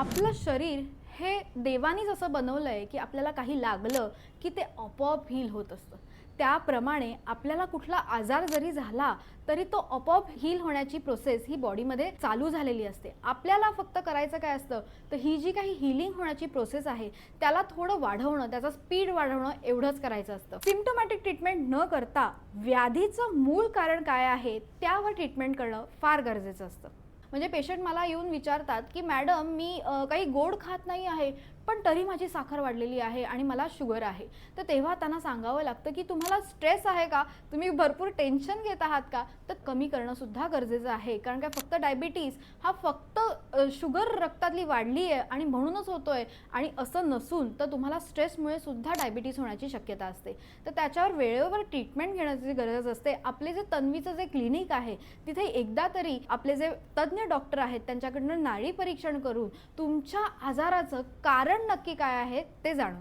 आपलं शरीर हे देवानीच असं बनवलं आहे की आपल्याला काही लागलं की ते आपोआप हील होत असतं. त्याप्रमाणे आपल्याला कुठला आजार जरी झाला तरी तो आपोआप हील होण्याची प्रोसेस ही बॉडीमध्ये चालू झालेली असते. आपल्याला फक्त करायचं काय असतं? तर ही जी काही हिलिंग होण्याची प्रोसेस आहे त्याला थोडं वाढवणं त्याचा स्पीड वाढवणं एवढंच करायचं असतं. सिम्टोमॅटिक ट्रीटमेंट न करता व्याधीचं मूळ कारण काय आहे त्यावर ट्रीटमेंट करणं फार गरजेचं असतं. म्हणजे पेशंट मला येऊन विचारतात की मॅडम मी काही गोड खात नाही आहे. पण तरी माझी साखर वाढलेली आहे आणि मला शुगर आहे. तर तेव्हा त्यांना सांगावं लागतं की तुम्हाला स्ट्रेस आहे का? तुम्ही भरपूर टेन्शन घेत आहात का? तर कमी करणं सुद्धा गरजेचं आहे. कारण काय? फक्त डायबिटीस हा फक्त शुगर रक्तातली वाढली आहे आणि म्हणूनच होतो आहे आणि असं नसून तर तुम्हाला स्ट्रेसमुळे सुद्धा डायबिटीस होण्याची शक्यता असते. तर त्याच्यावर वेळेवर ट्रीटमेंट घेण्याची गरज असते. आपले जे तन्वीचं जे क्लिनिक आहे तिथे एकदा तरी आपले जे तज्ज्ञ डॉक्टर आहेत त्यांच्याकडनं नाडी परीक्षण करून तुमच्या आजाराचं कारण नक्की काय आहे ते जाणून